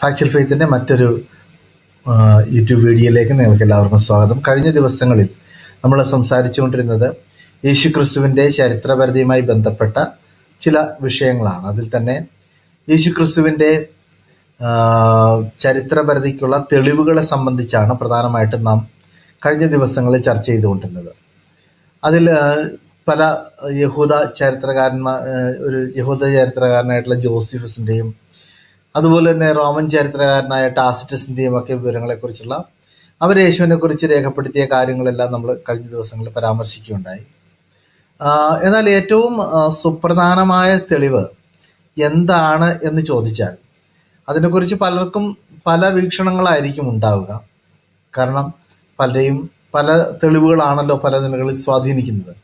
Factual ഫെയ്ത്തിന്റെ മറ്റൊരു YouTube വീഡിയോയിലേക്ക് നിങ്ങൾക്ക് എല്ലാവർക്കും സ്വാഗതം. കഴിഞ്ഞ ദിവസങ്ങളിൽ നമ്മൾ സംസാരിച്ചുകൊണ്ടിരുന്നത് യേശു ക്രിസ്തുവിന്റെ ചരിത്രപരതയുമായി ബന്ധപ്പെട്ട ചില വിഷയങ്ങളാണ്. അതിൽ തന്നെ യേശു ക്രിസ്തുവിന്റെ ചരിത്രപരതയ്ക്കുള്ള തെളിവുകളെ സംബന്ധിച്ചാണ് പ്രധാനമായിട്ടും നാം കഴിഞ്ഞ ദിവസങ്ങളിൽ ചർച്ച ചെയ്തുകൊണ്ടിരുന്നത്. അതിൽ പല യഹൂദ ചരിത്രകാരന്മാർ ഒരു യഹൂദ ചരിത്രകാരനായിട്ടുള്ള ജോസിഫസിന്റെയും അതുപോലെ തന്നെ റോമൻ ചരിത്രകാരനായ ടാസിറ്റസിന്റെയും ഒക്കെ വിവരങ്ങളെക്കുറിച്ചുള്ള അവർ യേശുവിനെ കുറിച്ച് രേഖപ്പെടുത്തിയ കാര്യങ്ങളെല്ലാം നമ്മൾ കഴിഞ്ഞ ദിവസങ്ങളിൽ പരാമർശിക്കുകയുണ്ടായി. എന്നാൽ ഏറ്റവും സുപ്രധാനമായ തെളിവ് എന്താണ് എന്ന് ചോദിച്ചാൽ അതിനെക്കുറിച്ച് പലർക്കും പല വീക്ഷണങ്ങളായിരിക്കും ഉണ്ടാവുക. കാരണം പലരെയും പല തെളിവുകളാണല്ലോ പല നിലകളിൽ സ്വാധീനിക്കുന്നത്.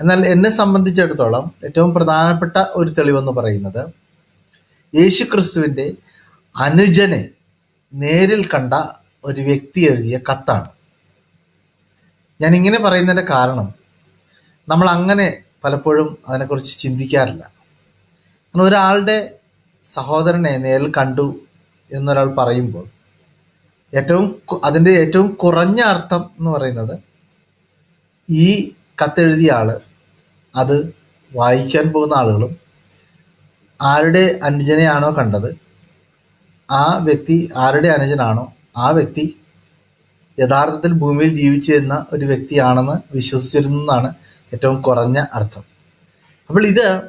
എന്നാൽ എന്നെ സംബന്ധിച്ചിടത്തോളം ഏറ്റവും പ്രധാനപ്പെട്ട ഒരു തെളിവെന്ന് പറയുന്നത് യേശു ക്രിസ്തുവിന്റെ അനുജനെ നേരിൽ കണ്ട ഒരു വ്യക്തി എഴുതിയ കത്താണ്. ഞാൻ ഇങ്ങനെ പറയുന്നതിന്റെ കാരണം നമ്മൾ അങ്ങനെ പലപ്പോഴും അതിനെക്കുറിച്ച് ചിന്തിക്കാറില്ല. കാരണം ഒരാളുടെ സഹോദരനെ നേരിൽ കണ്ടു എന്നൊരാൾ പറയുമ്പോൾ ഏറ്റവും അതിന്റെ ഏറ്റവും കുറഞ്ഞ അർത്ഥം എന്ന് പറയുന്നത് ഈ കത്തെഴുതിയ ആൾ അത് വായിക്കാൻ പോകുന്ന ആളുകളും ആരുടെ അനുജനെയാണോ കണ്ടത്? ആ വ്യക്തി ആരുടെ അനുജനാണോ? ആ വ്യക്തി യഥാർത്ഥത്തിൽ ഭൂമിയിൽ ജീവിച്ചിരുന്ന ഒരു വ്യക്തിയാണെന്ന് വിശ്വസിച്ചിരുന്നതാണ് ഏറ്റവും കുറഞ്ഞ അർത്ഥം. അപ്പോൾ ഇത്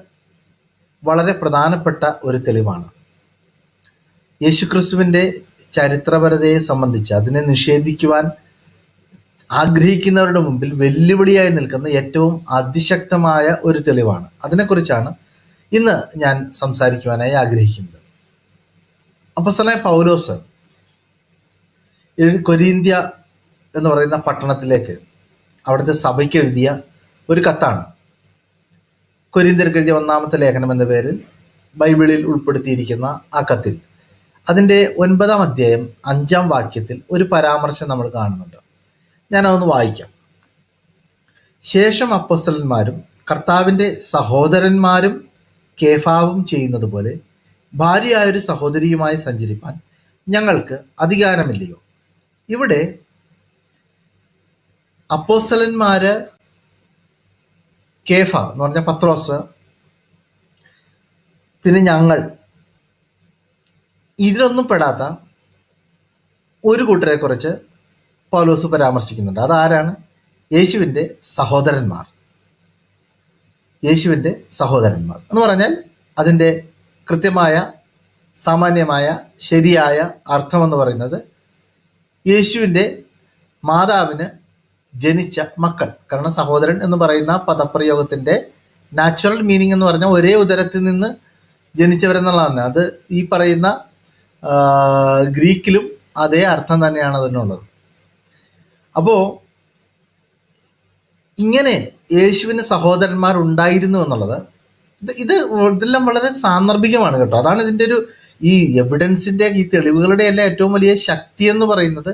വളരെ പ്രധാനപ്പെട്ട ഒരു തെളിവാണ്. യേശുക്രിസ്തുവിന്റെ ചരിത്രപരതയെ സംബന്ധിച്ച് അതിനെ നിഷേധിക്കുവാൻ ആഗ്രഹിക്കുന്നവരുടെ മുമ്പിൽ വെല്ലുവിളിയായി നിൽക്കുന്ന ഏറ്റവും അതിശക്തമായ ഒരു തെളിവാണ്. അതിനെക്കുറിച്ചാണ് ഇന്ന് ഞാൻ സംസാരിക്കുവാനായി ആഗ്രഹിക്കുന്നത്. അപ്പസ്തലനായ പൗലോസ് കൊരീന്ത്യ എന്ന് പറയുന്ന പട്ടണത്തിലേക്ക് അവിടുത്തെ സഭയ്ക്ക് എഴുതിയ ഒരു കത്താണ്. കൊരീന്ത്യർക്ക് എഴുതിയ ഒന്നാമത്തെ ലേഖനം എന്ന പേരിൽ ബൈബിളിൽ ഉൾപ്പെടുത്തിയിരിക്കുന്ന ആ കത്തിൽ. അതിന്റെ ഒൻപതാം അധ്യായം അഞ്ചാം വാക്യത്തിൽ ഒരു പരാമർശം നമ്മൾ കാണുന്നുണ്ട്. ഞാനതൊന്ന് വായിക്കാം. ശേഷം അപ്പസ്തലന്മാരും കർത്താവിന്റെ സഹോദരന്മാരും കേഫാവും ചെയ്യുന്നത് പോലെ ഭാര്യയായൊരു സഹോദരിയുമായി സഞ്ചരിപ്പാൻ ഞങ്ങൾക്ക് അധികാരമില്ലയോ? ഇവിടെ അപ്പോസ്തലന്മാര് കേഫ എന്ന് പറഞ്ഞ പത്രോസ് പിന്നെ ഞങ്ങൾ. ഇതിലൊന്നും പെടാത്ത ഒരു കൂട്ടരെ കുറിച്ച് പൗലോസ് പരാമർശിക്കുന്നുണ്ട്. അതാരാണ്? യേശുവിന്റെ സഹോദരന്മാർ. യേശുവിന്റെ സഹോദരന്മാർ എന്ന് പറഞ്ഞാൽ അതിന്റെ കൃത്യമായ സാമാന്യമായ ശരിയായ അർത്ഥമെന്ന് പറയുന്നത് യേശുവിന്റെ മാതാവിന് ജനിച്ച മക്കൾ. കാരണം സഹോദരൻ എന്ന് പറയുന്ന പദപ്രയോഗത്തിന്റെ നാച്ചുറൽ മീനിങ് എന്ന് പറഞ്ഞാൽ ഒരേ ഉദരത്തിൽ നിന്ന് ജനിച്ചവരെന്നുള്ളതാണ്. അത് ഈ പറയുന്ന ഗ്രീക്കിലും അതേ അർത്ഥം തന്നെയാണ് അതിനുള്ളത്. അപ്പോൾ ഇങ്ങനെ യേശുവിന് സഹോദരന്മാർ ഉണ്ടായിരുന്നു എന്നുള്ളത് ഇത് ഇത് ഇതെല്ലാം വളരെ സാന്ദർഭികമാണ് കേട്ടോ. അതാണ് ഇതിന്റെ ഒരു ഈ എവിഡൻസിന്റെ ഈ തെളിവുകളുടെ എല്ലാം ഏറ്റവും വലിയ ശക്തി എന്ന് പറയുന്നത്.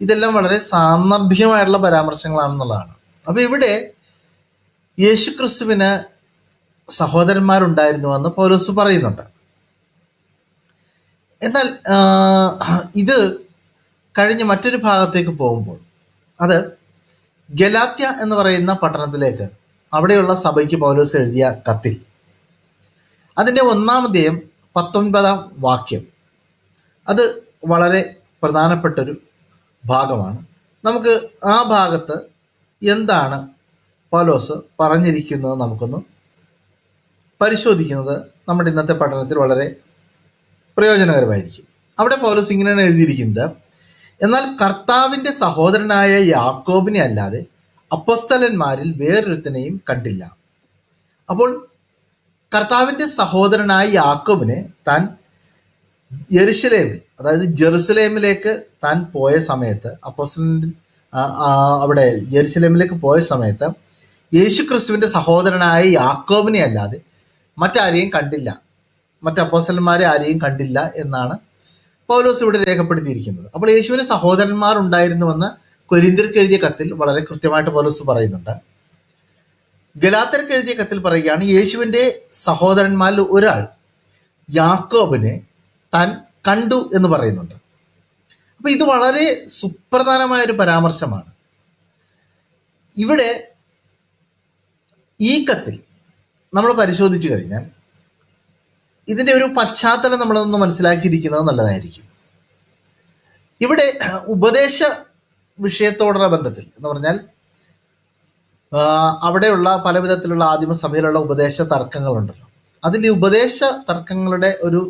ഇതെല്ലാം വളരെ സാന്ദർഭികമായിട്ടുള്ള പരാമർശങ്ങളാണെന്നുള്ളതാണ്. അപ്പോൾ ഇവിടെ യേശു ക്രിസ്തുവിന് സഹോദരന്മാരുണ്ടായിരുന്നുവെന്ന് പൗലോസ് പറയുന്നുണ്ട്. എന്നാൽ ഇത് കഴിഞ്ഞ് മറ്റൊരു ഭാഗത്തേക്ക് പോകുമ്പോൾ അത് ഗലാത്യ എന്ന് പറയുന്ന പട്ടണത്തിലേക്ക് അവിടെയുള്ള സഭയ്ക്ക് പൗലോസ് എഴുതിയ കത്തിൽ. അതിന്റെ ഒന്നാമതേയും പത്തൊൻപതാം വാക്യം. അത് വളരെ പ്രധാനപ്പെട്ടൊരു ഭാഗമാണ്. നമുക്ക് ആ ഭാഗത്ത് എന്താണ് പൗലോസ് പറഞ്ഞിരിക്കുന്നത് നമുക്കൊന്ന് പരിശോധിക്കുന്നത് നമ്മുടെ ഇന്നത്തെ പഠനത്തിൽ വളരെ പ്രയോജനകരമായിരിക്കും. അവിടെ പൗലോസ് ഇങ്ങനെയാണ് എഴുതിയിരിക്കുന്നത്. എന്നാൽ കർത്താവിന്റെ സഹോദരനായ യാക്കോബിനെ അല്ലാതെ അപ്പസ്തലന്മാരിൽ വേറൊരുത്തനെയും കണ്ടില്ല. അപ്പോൾ കർത്താവിന്റെ സഹോദരനായ യാക്കോബിനെ താൻ യെരുസലേമിൽ അതായത് ജെറുസലേമിലേക്ക് താൻ പോയ സമയത്ത് ആ, അവിടെ ജെറുസലേമിലേക്ക് പോയ സമയത്ത് യേശു ക്രിസ്തുവിന്റെ സഹോദരനായ യാക്കോബിനെ അല്ലാതെ മറ്റാരെയും കണ്ടില്ല. മറ്റ് അപ്പോസ്തലന്മാരെ ആരെയും കണ്ടില്ല എന്നാണ് പൗലോസ് ഇവിടെ രേഖപ്പെടുത്തിയിരിക്കുന്നത്. അപ്പോൾ യേശുവിന് സഹോദരന്മാർ ഉണ്ടായിരുന്നുവെന്ന് കൊരിന്തിർക്ക് എഴുതിയ കത്തിൽ വളരെ കൃത്യമായിട്ട് പൗലോസ് പറയുന്നുണ്ട്. ഗലാത്തർക്ക് എഴുതിയ കത്തിൽ പറയുകയാണ് യേശുവിന്റെ സഹോദരന്മാരിൽ ഒരാൾ യാക്കോബിനെ താൻ കണ്ടു എന്ന് പറയുന്നുണ്ട്. അപ്പൊ ഇത് വളരെ സുപ്രധാനമായ ഒരു പരാമർശമാണ്. ഇവിടെ ഈ കത്തിൽ നമ്മൾ പരിശോധിച്ചു കഴിഞ്ഞാൽ ഇതിന്റെ ഒരു പശ്ചാത്തലം നമ്മളൊന്ന് മനസ്സിലാക്കിയിരിക്കുന്നത് നല്ലതായിരിക്കും. ഇവിടെ ഉപദേശ വിഷയത്തോടുള്ള ബന്ധത്തിൽ എന്ന് പറഞ്ഞാൽ അവിടെയുള്ള പല വിധത്തിലുള്ള ആദിമസഭയിലുള്ള ഉപദേശ തർക്കങ്ങളുണ്ടല്ലോ. അതിൽ ഈ ഉപദേശ തർക്കങ്ങളുടെ ഒരു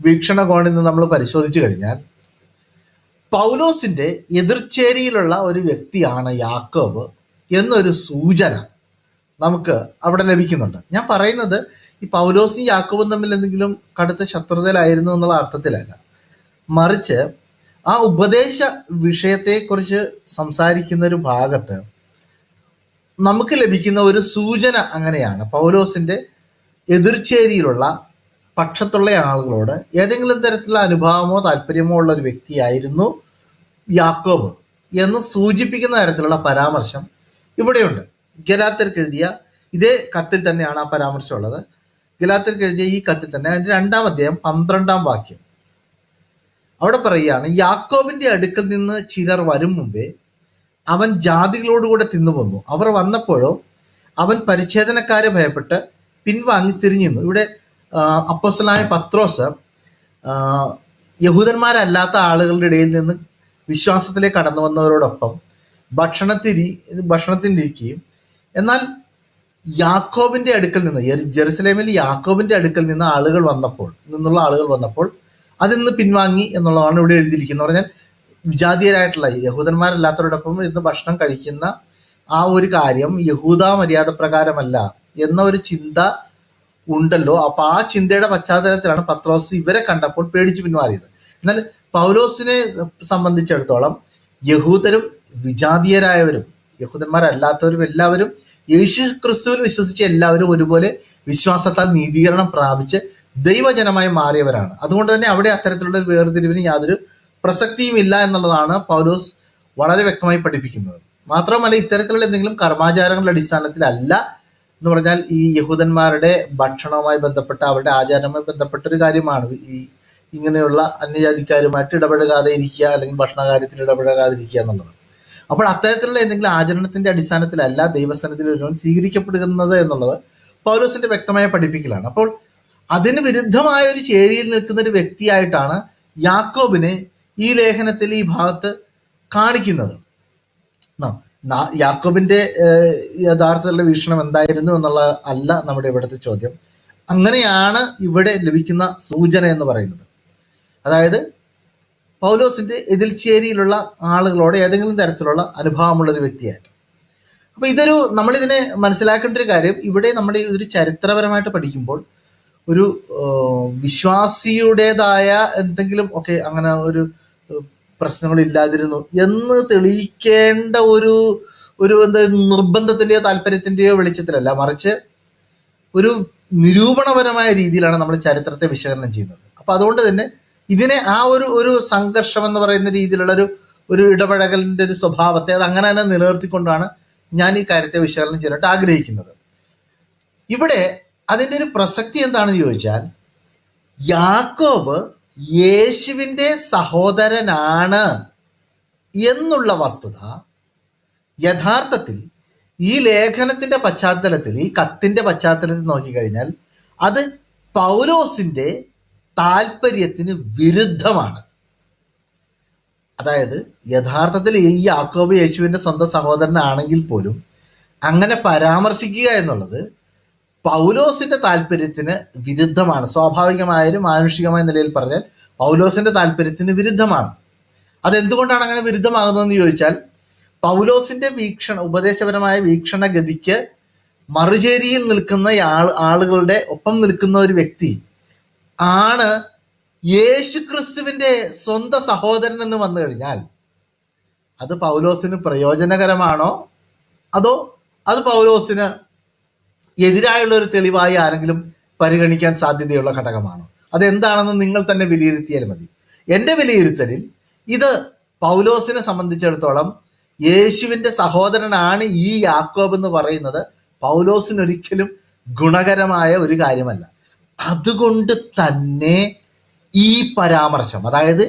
വീക്ഷണകോണിൽ നിന്ന് നമ്മൾ പരിശോധിച്ചു കഴിഞ്ഞാൽ പൗലോസിന്റെ എതിർച്ചേരിയിലുള്ള ഒരു വ്യക്തിയാണ് യാക്കോബ് എന്നൊരു സൂചന നമുക്ക് അവിടെ ലഭിക്കുന്നുണ്ട്. ഞാൻ പറയുന്നത് ഈ പൗലോസും യാക്കോബും തമ്മിൽ എന്തെങ്കിലും കടുത്ത ശത്രുതയിലായിരുന്നു എന്നുള്ള അർത്ഥത്തിലല്ല. മറിച്ച് ആ ഉപദേശ വിഷയത്തെക്കുറിച്ച് സംസാരിക്കുന്ന ഒരു ഭാഗത്ത് നമുക്ക് ലഭിക്കുന്ന ഒരു സൂചന അങ്ങനെയാണ്. പൗലോസിന്റെ എതിർചേരിയിലുള്ള പക്ഷത്തുള്ള ആളുകളോട് ഏതെങ്കിലും തരത്തിലുള്ള അനുഭവമോ താല്പര്യമോ ഉള്ള ഒരു വ്യക്തിയായിരുന്നു യാക്കോബ് എന്ന് സൂചിപ്പിക്കുന്ന തരത്തിലുള്ള പരാമർശം ഇവിടെയുണ്ട്. ഗലാത്തർക്ക് എഴുതിയ ഇതേ കത്തിൽ തന്നെയാണ് ആ പരാമർശം ഉള്ളത് കഴിഞ്ഞ ഈ കത്തിൽ തന്നെ അതിന്റെ രണ്ടാം അധ്യായം പന്ത്രണ്ടാം വാക്യം. അവിടെ പറയുകയാണ് യാക്കോബിന്റെ അടുക്കൽ നിന്ന് ചിലർ വരും മുമ്പേ അവൻ ജാതികളോടുകൂടെ തിന്നു വന്നു അവർ വന്നപ്പോഴോ അവൻ പരിച്ഛേദനക്കാരെ ഭയപ്പെട്ട് പിൻവാങ്ങി തിരിഞ്ഞു ഇവിടെ ആ, പത്രോസ് യഹൂദന്മാരല്ലാത്ത ആളുകളുടെ ഇടയിൽ നിന്ന് വിശ്വാസത്തിലേക്ക് കടന്നു വന്നവരോടൊപ്പം ഭക്ഷണത്തിരി ഭക്ഷണത്തിനിരിക്കുകയും എന്നാൽ യാക്കോബിന്റെ അടുക്കൽ നിന്ന് ജെറുസലേമിൽ യാക്കോബിന്റെ അടുക്കൽ നിന്ന് ആളുകൾ വന്നപ്പോൾ നിന്നുള്ള ആളുകൾ വന്നപ്പോൾ അതിൽ നിന്ന് പിൻവാങ്ങി എന്നുള്ളതാണ് ഇവിടെ എഴുതിയിരിക്കുന്നത്. പറഞ്ഞാൽ വിജാതീയരായിട്ടുള്ള യഹൂദന്മാരല്ലാത്തവരോടൊപ്പം ഇന്ന് ഭക്ഷണം കഴിക്കുന്ന ആ ഒരു കാര്യം യഹൂദ മര്യാദ പ്രകാരമല്ല എന്ന ഒരു ചിന്ത ഉണ്ടല്ലോ. അപ്പൊ ആ ചിന്തയുടെ പശ്ചാത്തലത്തിലാണ് പത്രോസ് ഇവരെ കണ്ടപ്പോൾ പേടിച്ച് പിന്മാറിയത് എന്നാൽ പൗലോസിനെ സംബന്ധിച്ചിടത്തോളം യഹൂദരും വിജാതീയരായവരും യഹൂദന്മാരല്ലാത്തവരും എല്ലാവരും യേശു ക്രിസ്തുവിൽ വിശ്വസിച്ച എല്ലാവരും ഒരുപോലെ വിശ്വാസത്താൽ നീതീകരണം പ്രാപിച്ച് ദൈവജനമായി മാറിയവരാണ്. അതുകൊണ്ട് തന്നെ അവിടെ അത്തരത്തിലുള്ള വേർതിരിവിന് യാതൊരു പ്രസക്തിയും ഇല്ല എന്നുള്ളതാണ് പൗലോസ് വളരെ വ്യക്തമായി പഠിപ്പിക്കുന്നത്. മാത്രമല്ല ഇത്തരത്തിലുള്ള എന്തെങ്കിലും കർമാചാരങ്ങളുടെ അടിസ്ഥാനത്തിലല്ല എന്ന് പറഞ്ഞാൽ ഈ യഹൂദന്മാരുടെ ഭക്ഷണവുമായി ബന്ധപ്പെട്ട അവരുടെ ആചാരവുമായി ബന്ധപ്പെട്ട ഒരു കാര്യമാണ്. ഈ ഇങ്ങനെയുള്ള അന്യജാതിക്കാരുമായിട്ട് ഇടപഴകാതെ ഇരിക്കുക അല്ലെങ്കിൽ ഭക്ഷണ കാര്യത്തിൽ ഇടപഴകാതിരിക്കുക എന്നുള്ളത്. അപ്പോൾ അത്തരത്തിലുള്ള എന്തെങ്കിലും ആചരണത്തിന്റെ അടിസ്ഥാനത്തിലല്ല ദൈവസനത്തിൽ ഒരുവൻ സ്വീകരിക്കപ്പെടുന്നത് എന്നുള്ളത് പൗലോസിന്റെ വ്യക്തമായ പഠിപ്പിക്കലാണ്. അപ്പോൾ അതിന് വിരുദ്ധമായ ഒരു ചേരിയിൽ നിൽക്കുന്ന ഒരു വ്യക്തിയായിട്ടാണ് യാക്കോബിനെ ഈ ലേഖനത്തിൽ ഈ ഭാഗത്ത് കാണിക്കുന്നത്. യാക്കോബിന്റെ യഥാർത്ഥത്തിലുള്ള വീക്ഷണം എന്തായിരുന്നു എന്നുള്ള അല്ല നമ്മുടെ ഇവിടുത്തെ ചോദ്യം. അങ്ങനെയാണ് ഇവിടെ ലഭിക്കുന്ന സൂചന എന്ന് പറയുന്നത്. അതായത് പൗലോസിന്റെ എതിൽച്ചേരിയിലുള്ള ആളുകളോട് ഏതെങ്കിലും തരത്തിലുള്ള അനുഭവമുള്ള ഒരു വ്യക്തിയായിട്ട്. അപ്പോൾ ഇതൊരു നമ്മളിതിനെ മനസ്സിലാക്കേണ്ട ഒരു കാര്യം ഇവിടെ നമ്മൾ ഇതൊരു ചരിത്രപരമായിട്ട് പഠിക്കുമ്പോൾ ഒരു വിശ്വാസിയുടേതായ എന്തെങ്കിലും ഒക്കെ അങ്ങനെ ഒരു പ്രശ്നങ്ങളില്ലാതിരുന്നു എന്ന് തെളിയിക്കേണ്ട ഒരു ഒരു എന്താ നിർബന്ധത്തിന്റെയോ താല്പര്യത്തിന്റെയോ വെളിച്ചത്തിലല്ല മറിച്ച് ഒരു നിരൂപണപരമായ രീതിയിലാണ് നമ്മൾ ചരിത്രത്തെ വിശകലനം ചെയ്യുന്നത്. അപ്പൊ അതുകൊണ്ട് തന്നെ ഇതിനെ ആ ഒരു ഒരു സംഘർഷം എന്ന് പറയുന്ന രീതിയിലുള്ള ഒരു ഒരു ഇടപഴകലിന്റെ ഒരു സ്വഭാവത്തെ അത് അങ്ങനെ തന്നെ നിലനിർത്തിക്കൊണ്ടാണ് ഞാൻ ഈ കാര്യത്തെ വിശകലനം ചെയ്യാനായിട്ട് ആഗ്രഹിക്കുന്നത്. ഇവിടെ അതിന്റെ ഒരു പ്രസക്തി എന്താണെന്ന് ചോദിച്ചാൽ യാക്കോബ് യേശുവിന്റെ സഹോദരനാണ് എന്നുള്ള വസ്തുത യഥാർത്ഥത്തിൽ ഈ ലേഖനത്തിന്റെ പശ്ചാത്തലത്തിൽ ഈ കത്തിന്റെ പശ്ചാത്തലത്തിൽ നോക്കിക്കഴിഞ്ഞാൽ അത് പൗലോസിന്റെ താല്പര്യത്തിന് വിരുദ്ധമാണ്. അതായത് യഥാർത്ഥത്തിൽ ഈ യാക്കോബ് യേശുവിന്റെ സ്വന്തം സഹോദരനാണെങ്കിൽ പോലും അങ്ങനെ പരാമർശിക്കുക എന്നുള്ളത് പൗലോസിന്റെ താല്പര്യത്തിന് വിരുദ്ധമാണ്. സ്വാഭാവികമായാലും മാനുഷികമായ നിലയിൽ പറഞ്ഞാൽ പൗലോസിന്റെ താല്പര്യത്തിന് വിരുദ്ധമാണ്. അതെന്തുകൊണ്ടാണ് അങ്ങനെ വിരുദ്ധമാകുന്നതെന്ന് ചോദിച്ചാൽ പൗലോസിന്റെ വീക്ഷണ ഉപദേശപരമായ വീക്ഷണഗതിക്ക് മറുചേരിയിൽ നിൽക്കുന്ന ആളുകളുടെ ഒപ്പം നിൽക്കുന്ന ഒരു വ്യക്തി ആണ് യേശു ക്രിസ്തുവിന്റെ സ്വന്തം സഹോദരൻ എന്ന് വന്നു കഴിഞ്ഞാൽ അത് പൗലോസിന് പ്രയോജനകരമാണോ? അതോ അത് പൗലോസിന് എതിരായുള്ള ഒരു തെളിവായി ആരെങ്കിലും പരിഗണിക്കാൻ സാധ്യതയുള്ള ഘടകമാണോ? അതെന്താണെന്ന് നിങ്ങൾ തന്നെ വിലയിരുത്തിയാൽ മതി. എന്റെ വിലയിരുത്തലിൽ ഇത് പൗലോസിനെ സംബന്ധിച്ചിടത്തോളം യേശുവിന്റെ സഹോദരനാണ് ഈ യാക്കോബ് എന്ന് പറയുന്നത് പൗലോസിനൊരിക്കലും ഗുണകരമായ ഒരു കാര്യമല്ല. അതുകൊണ്ട് തന്നെ ഈ പരാമർശം അതായത്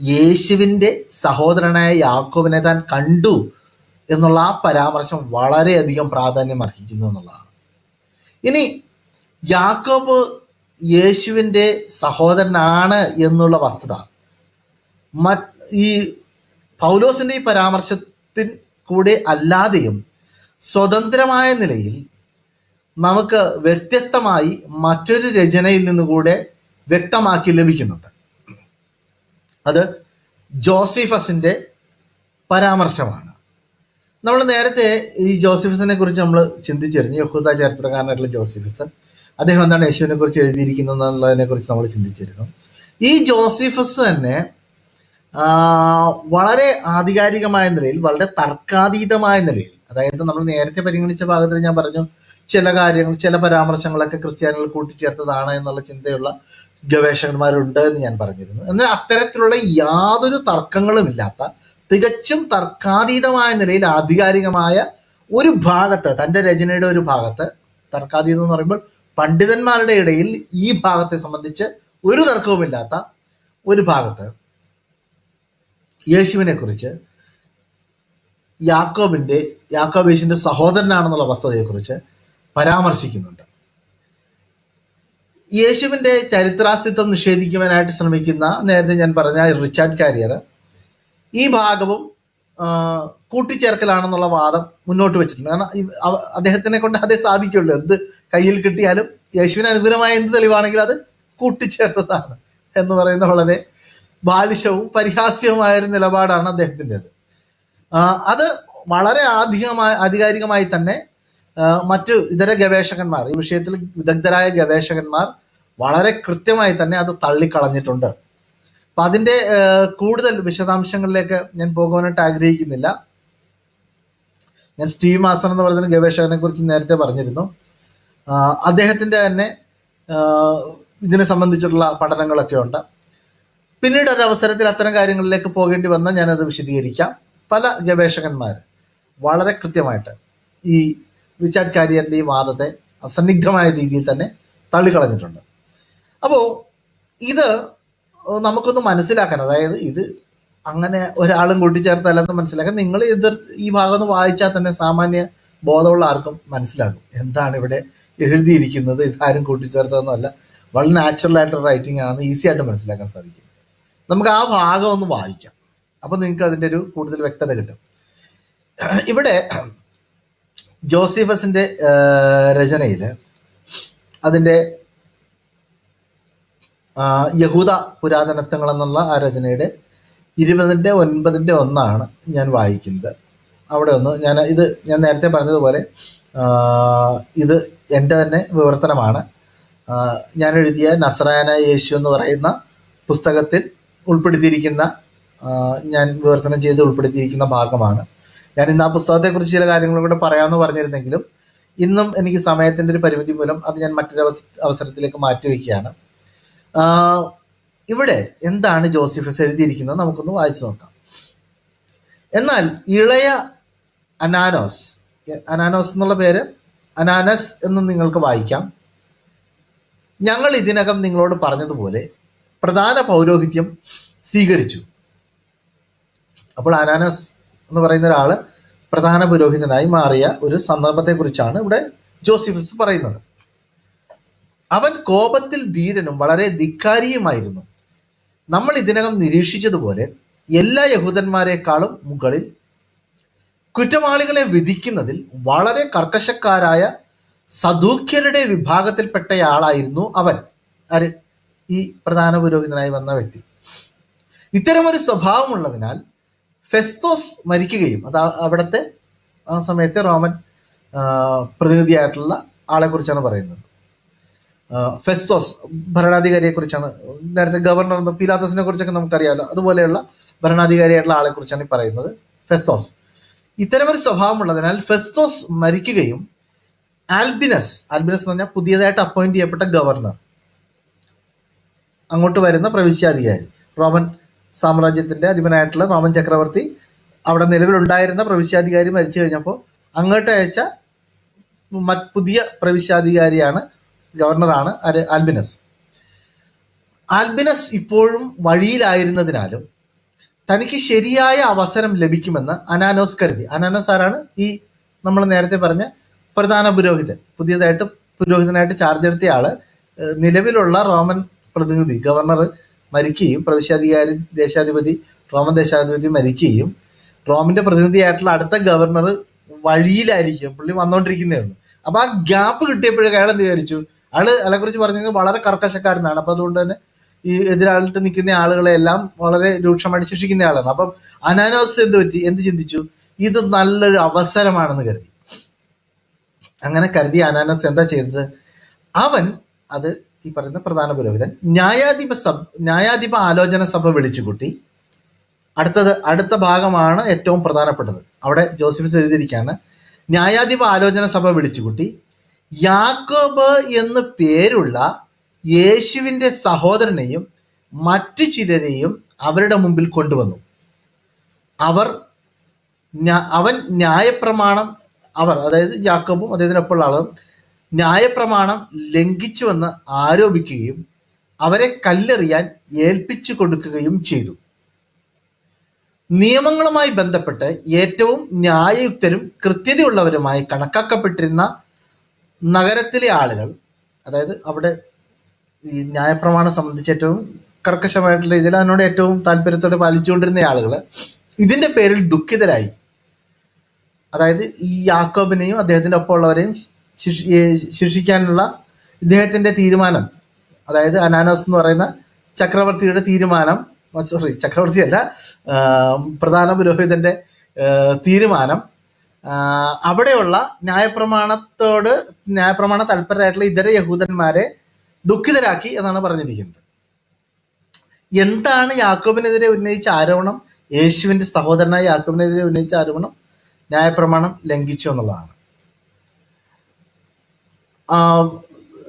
യേശുവിന്റെ സഹോദരനായ യാക്കോബിനെ താൻ കണ്ടു എന്നുള്ള ആ പരാമർശം വളരെയധികം പ്രാധാന്യം അർഹിക്കുന്നു എന്നുള്ളതാണ്. ഇനി യാക്കോബ് യേശുവിന്റെ സഹോദരനാണ് എന്നുള്ള വസ്തുത മറ്റ് ഈ പൗലോസിന്റെ ഈ പരാമർശത്തിൽ കൂടെ അല്ലാതെയും സ്വതന്ത്രമായ നിലയിൽ നമുക്ക് വ്യത്യസ്തമായി മറ്റൊരു രചനയിൽ നിന്നുകൂടെ വ്യക്തമാക്കി ലഭിക്കുന്നുണ്ട്. അത് ജോസിഫസിന്റെ പരാമർശമാണ്. നമ്മൾ നേരത്തെ ഈ ജോസിഫസിനെ കുറിച്ച് നമ്മൾ ചിന്തിച്ചിരുന്നു. യഹൂദ ചരിത്രകാരനായിട്ടുള്ള ജോസിഫസ്. അദ്ദേഹം എന്താണ് യേശുവിനെ കുറിച്ച് എഴുതിയിരിക്കുന്നത് എന്നുള്ളതിനെ കുറിച്ച് നമ്മൾ ചിന്തിച്ചിരുന്നു. ഈ ജോസിഫസ് തന്നെ വളരെ ആധികാരികമായ നിലയിൽ വളരെ തർക്കാതീതമായ നിലയിൽ അതായത് നമ്മൾ നേരത്തെ പരിഗണിച്ച ഭാഗത്തിൽ ഞാൻ പറഞ്ഞു ചില കാര്യങ്ങൾ ചില പരാമർശങ്ങളൊക്കെ ക്രിസ്ത്യാനികൾ കൂട്ടിച്ചേർത്തതാണ് എന്നുള്ള ചിന്തയുള്ള ഗവേഷകന്മാരുണ്ട് എന്ന് ഞാൻ പറഞ്ഞിരുന്നു. എന്നാൽ അത്തരത്തിലുള്ള യാതൊരു തർക്കങ്ങളും ഇല്ലാത്ത തികച്ചും തർക്കാതീതമായ നിലയിൽ ആധികാരികമായ ഒരു ഭാഗത്ത് തന്റെ രചനയുടെ ഒരു ഭാഗത്ത് തർക്കാതീതം എന്ന് പറയുമ്പോൾ പണ്ഡിതന്മാരുടെ ഇടയിൽ ഈ ഭാഗത്തെ സംബന്ധിച്ച് ഒരു തർക്കവുമില്ലാത്ത ഒരു ഭാഗത്ത് യേശുവിനെ കുറിച്ച് യാക്കോബിന്റെ യാക്കോബേശിന്റെ സഹോദരനാണെന്നുള്ള വസ്തുതയെക്കുറിച്ച് പരാമർശിക്കുന്നുണ്ട്. യേശുവിന്റെ ചരിത്രാസ്തിത്വം നിഷേധിക്കുവാനായിട്ട് ശ്രമിക്കുന്ന നേരത്തെ ഞാൻ പറഞ്ഞ റിച്ചാർഡ് കാരിയർ ഈ ഭാഗവും കൂട്ടിച്ചേർക്കലാണെന്നുള്ള വാദം മുന്നോട്ട് വെച്ചിട്ടുണ്ട്. കാരണം അദ്ദേഹത്തിനെ കൊണ്ട് അതേ സാധിക്കുള്ളൂ. എന്ത് കയ്യിൽ കിട്ടിയാലും യേശുവിന് അനുകൂലമായ എന്ത് തെളിവാണെങ്കിലും അത് കൂട്ടിച്ചേർത്തതാണ് എന്ന് പറയുന്ന വളരെ ബാലിശവും പരിഹാസ്യവുമായ ഒരു നിലപാടാണ് അദ്ദേഹത്തിന്റെത്. അത് വളരെ ആധികമായ ആധികാരികമായി തന്നെ മറ്റു ഇതര ഗവേഷകന്മാർ ഈ വിഷയത്തിൽ വിദഗ്ധരായ ഗവേഷകന്മാർ വളരെ കൃത്യമായി തന്നെ അത് തള്ളിക്കളഞ്ഞിട്ടുണ്ട്. അപ്പൊ അതിന്റെ കൂടുതൽ വിശദാംശങ്ങളിലേക്ക് ഞാൻ പോകുവാനായിട്ട് ആഗ്രഹിക്കുന്നില്ല. ഞാൻ സ്റ്റീവ് മാസൺ എന്ന് പറയുന്ന ഗവേഷകനെ കുറിച്ച് നേരത്തെ പറഞ്ഞിരുന്നു. അദ്ദേഹത്തിന്റെ തന്നെ ഇതിനെ സംബന്ധിച്ചിട്ടുള്ള പഠനങ്ങളൊക്കെ ഉണ്ട്. പിന്നീട് ഒരു അവസരത്തിൽ അത്തരം കാര്യങ്ങളിലേക്ക് പോകേണ്ടി വന്നാൽ ഞാനത് വിശദീകരിക്കാം. പല ഗവേഷകന്മാർ വളരെ കൃത്യമായിട്ട് ഈ റിച്ചാർഡ് കാരിയറിന്റെ ഈ വാദത്തെ അസന്നിഗ്ധമായ രീതിയിൽ തന്നെ തള്ളിക്കളഞ്ഞിട്ടുണ്ട്. അപ്പോൾ ഇത് നമുക്കൊന്ന് മനസ്സിലാക്കാൻ അതായത് ഇത് അങ്ങനെ ഒരാളും കൂട്ടിച്ചേർത്തല്ലെന്ന് മനസ്സിലാക്കാൻ നിങ്ങൾ എതിർ ഈ ഭാഗം വായിച്ചാൽ തന്നെ സാമാന്യ ബോധമുള്ള ആർക്കും മനസ്സിലാകും. എന്താണ് ഇവിടെ എഴുതിയിരിക്കുന്നത്? ഇതാരും കൂട്ടിച്ചേർത്തതൊന്നുമല്ല വളരെ നാച്ചുറൽ ആയിട്ടുള്ള റൈറ്റിംഗ് ആണെന്ന് ഈസി ആയിട്ട് മനസ്സിലാക്കാൻ സാധിക്കും. നമുക്ക് ആ ഭാഗം ഒന്ന് വായിക്കാം. അപ്പം നിങ്ങൾക്ക് അതിന്റെ ഒരു കൂടുതൽ വ്യക്തത കിട്ടും. ഇവിടെ ജോസിഫസിന്റെ രചനയിൽ അതിന്റെ യഹൂദ പുരാതനത്വങ്ങൾ എന്നുള്ള ആ രചനയുടെ ഇരുപതിന്റെ ഒൻപതിന്റെ ഒന്നാണ് ഞാൻ വായിക്കുന്നത്. അവിടെ ഒന്ന് ഞാൻ ഇത് ഞാൻ നേരത്തെ പറഞ്ഞതുപോലെ ഇത് എന്റെ തന്നെ വിവർത്തനമാണ്. ഞാൻ എഴുതിയ നസ്രായന യേശു എന്ന് പറയുന്ന പുസ്തകത്തിൽ ഉൾപ്പെടുത്തിയിരിക്കുന്ന ഞാൻ വിവർത്തനം ചെയ്ത് ഉൾപ്പെടുത്തിയിരിക്കുന്ന ഭാഗമാണ്. ഞാൻ ഇന്ന് ആ പുസ്തകത്തെക്കുറിച്ച് ചില കാര്യങ്ങളും കൂടെ പറയാമെന്ന് പറഞ്ഞിരുന്നെങ്കിലും ഇന്നും എനിക്ക് സമയത്തിന്റെ ഒരു പരിമിതി മൂലം അത് ഞാൻ മറ്റൊരു അവസ അവസരത്തിലേക്ക് മാറ്റിവെക്കുകയാണ് ഇവിടെ എന്താണ് ജോസിഫസ് എഴുതിയിരിക്കുന്നത് നമുക്കൊന്ന് വായിച്ചു നോക്കാം. എന്നാൽ ഇളയ അനാനോസ് അനാനോസ് എന്നുള്ള പേര്? അനാനസ് എന്ന് നിങ്ങൾക്ക് വായിക്കാം. ഞങ്ങൾ ഇതിനകം നിങ്ങളോട് പറഞ്ഞതുപോലെ പ്രധാന പൗരോഹിത്യം സ്വീകരിച്ചു. അപ്പോൾ അനാനസ് എന്ന് പറയുന്ന ഒരാൾ പ്രധാന പുരോഹിതനായി മാറിയ ഒരു സന്ദർഭത്തെക്കുറിച്ചാണ് ഇവിടെ ജോസിഫസ് പറയുന്നത്. അവൻ കോപത്തിൽ ധീരനും വളരെ ധിക്കാരിയുമായിരുന്നു. നമ്മൾ ഇതിനകം നിരീക്ഷിച്ചതുപോലെ എല്ലാ യഹൂദന്മാരെക്കാളും മുകളിൽ കുറ്റവാളികളെ വിധിക്കുന്നതിൽ വളരെ കർക്കശക്കാരായ സദൂഖ്യരുടെ വിഭാഗത്തിൽപ്പെട്ടയാളായിരുന്നു അവൻ. ആര്? ഈ പ്രധാന പുരോഹിതനായി വന്ന വ്യക്തി. ഇത്തരമൊരു സ്വഭാവമുള്ളതിനാൽ ഫെസ്തോസ് മരിക്കുകയും അത് അവിടുത്തെ ആ സമയത്തെ റോമൻ പ്രതിനിധിയായിട്ടുള്ള ആളെ കുറിച്ചാണ് പറയുന്നത് ഫെസ്തോസ് ഭരണാധികാരിയെ കുറിച്ചാണ് നേരത്തെ ഗവർണർ പീലാത്തസിനെ കുറിച്ചൊക്കെ നമുക്കറിയാമല്ലോ അതുപോലെയുള്ള ഭരണാധികാരിയായിട്ടുള്ള ആളെ കുറിച്ചാണ് ഈ പറയുന്നത് ഫെസ്തോസ്. ഇത്തരമൊരു സ്വഭാവമുള്ളതിനാൽ ഫെസ്തോസ് മരിക്കുകയും ആൽബിനസ് ആൽബിനസ് എന്ന് പറഞ്ഞാൽ പുതിയതായിട്ട് അപ്പോയിന്റ് ചെയ്യപ്പെട്ട ഗവർണർ അങ്ങോട്ട് വരുന്ന പ്രവിശ്യാധികാരി റോമൻ സാമ്രാജ്യത്തിന്റെ അധിപനായിട്ടുള്ള റോമൻ ചക്രവർത്തി അവിടെ നിലവിലുണ്ടായിരുന്ന പ്രവിശ്യാധികാരി മരിച്ചു കഴിഞ്ഞപ്പോൾ അങ്ങോട്ട് അയച്ച പുതിയ പ്രവിശ്യാധികാരിയാണ് ഗവർണറാണ് ആൽബിനസ്. ആൽബിനസ് ഇപ്പോഴും വഴിയിലായിരുന്നതിനാലും തനിക്ക് ശരിയായ അവസരം ലഭിക്കുമെന്ന് അനാനോസ് കരുതി. അനാനോസ് ആരാണ്? ഈ നമ്മൾ നേരത്തെ പറഞ്ഞ പ്രധാന പുരോഹിതൻ. പുതിയതായിട്ട് പുരോഹിതനായിട്ട് ചാർജ് എടുത്ത ആൾ നിലവിലുള്ള റോമൻ പ്രതിനിധി ഗവർണർ മരിക്കുകയും പ്രവിശ്യാധികാരി ദേശാധിപതി റോമൻ ദേശാധിപതി മരിക്കുകയും റോമിന്റെ പ്രതിനിധിയായിട്ടുള്ള അടുത്ത ഗവർണർ വഴിയിലായിരിക്കും. പുള്ളി വന്നുകൊണ്ടിരിക്കുന്നേ ഉള്ളൂ അപ്പൊ ആ ഗ്യാപ്പ് കിട്ടിയപ്പോഴേ അയാൾ എന്ത് വിചാരിച്ചു? അയാൾ അയാളെ കുറിച്ച് പറഞ്ഞെങ്കിൽ വളരെ കർക്കശക്കാരനാണ്. അപ്പൊ അതുകൊണ്ട് തന്നെ ഈ എതിരാളിട്ട് നിൽക്കുന്ന ആളുകളെ എല്ലാം വളരെ രൂക്ഷമായിട്ട് ശിക്ഷിക്കുന്ന ആളാണ്. അപ്പം അനാനോസ് എന്ത് പറ്റി? എന്ത് ചിന്തിച്ചു? ഇത് നല്ലൊരു അവസരമാണെന്ന് കരുതി. അങ്ങനെ കരുതി അനാനോസ് എന്താ ചെയ്തത്? അവൻ അത് ഈ പറയുന്ന പ്രധാന പുരോഹിതൻ ന്യായാധിപ സഭ ന്യായാധിപ ആലോചന സഭ വിളിച്ചുകൂട്ടി അടുത്തത് അടുത്ത ഭാഗമാണ് ഏറ്റവും പ്രധാനപ്പെട്ടത്. അവിടെ ജോസഫിസ് എഴുതിയിരിക്കുകയാണ് ന്യായാധിപ ആലോചന സഭ വിളിച്ചുകൂട്ടി യാക്കോബ് എന്ന് പേരുള്ള യേശുവിന്റെ സഹോദരനെയും മറ്റു ചിലരെയും അവരുടെ മുമ്പിൽ കൊണ്ടുവന്നു. അവർ അവൻ ന്യായപ്രമാണം അവർ അതായത് യാക്കോബും അദ്ദേഹത്തിനൊപ്പമുള്ള ആളും ന്യായപ്രമാണം ലംഘിച്ചുവെന്ന് ആരോപിക്കുകയും അവരെ കല്ലെറിയാൻ ഏൽപ്പിച്ചു കൊടുക്കുകയും ചെയ്തു. നിയമങ്ങളുമായി ബന്ധപ്പെട്ട് ഏറ്റവും ന്യായയുക്തരും കൃത്യതയുള്ളവരുമായി കണക്കാക്കപ്പെട്ടിരുന്ന നഗരത്തിലെ ആളുകൾ അതായത് അവിടെ ഈ ന്യായപ്രമാണം സംബന്ധിച്ച് ഏറ്റവും കർക്കശമായിട്ടുള്ള ഇതിൽ അതിനോട് ഏറ്റവും താല്പര്യത്തോടെ പാലിച്ചുകൊണ്ടിരുന്ന ആളുകൾ ഇതിന്റെ പേരിൽ ദുഃഖിതരായി. അതായത് ഈ യാക്കോബിനെയും അദ്ദേഹത്തിന്റെ ഒപ്പമുള്ളവരെയും ശിക്ഷിക്കാനുള്ള ഇദ്ദേഹത്തിന്റെ തീരുമാനം. അതായത് അനാനോസ് എന്ന് പറയുന്ന ചക്രവർത്തിയുടെ തീരുമാനം സോറി ചക്രവർത്തിയല്ല അല്ല പ്രധാന പുരോഹിതന്റെ തീരുമാനം. അവിടെയുള്ള ന്യായപ്രമാണത്തോട് ന്യായപ്രമാണ തൽപരരായിട്ടുള്ള ഇതര യഹൂദന്മാരെ ദുഃഖിതരാക്കി എന്നാണ് പറഞ്ഞിരിക്കുന്നത്. എന്താണ് യാക്കോബിനെതിരെ ഉന്നയിച്ച ആരോപണം? യേശുവിന്റെ സഹോദരനായ യാക്കോബിനെതിരെ ഉന്നയിച്ച ആരോപണം? ന്യായപ്രമാണം ലംഘിച്ചു എന്നുള്ളതാണ്.